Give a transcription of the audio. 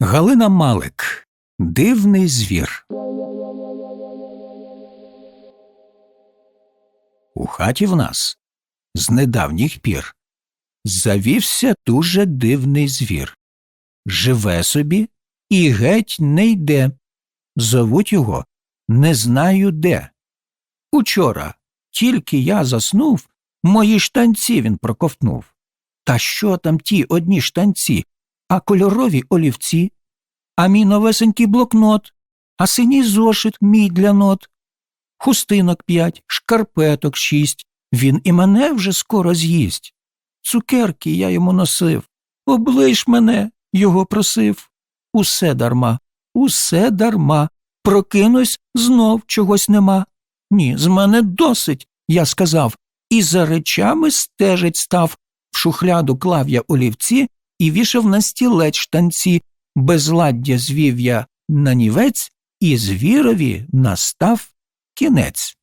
Галина Малик Дивний звір. У хаті в нас з недавніх пір завівся дуже дивний звір. Живе собі і геть не йде. Зовуть його не знаю де. Учора, тільки я заснув, мої штанці він проковтнув. Та що там ті одні штанці, а кольорові олівці, а мій новесенький блокнот, а синій зошит мій для нот, хустинок п'ять, шкарпеток шість, він і мене вже скоро з'їсть. Цукерки я йому носив, облиш мене, його просив. Усе дарма, усе дарма. Прокинусь, знов чогось нема. Ні, з мене досить, я сказав, і за речами стежить став. В шухляду клав я олівці і вішав на стілець штанці, безладдя звів'я на нівець, і звірові настав кінець.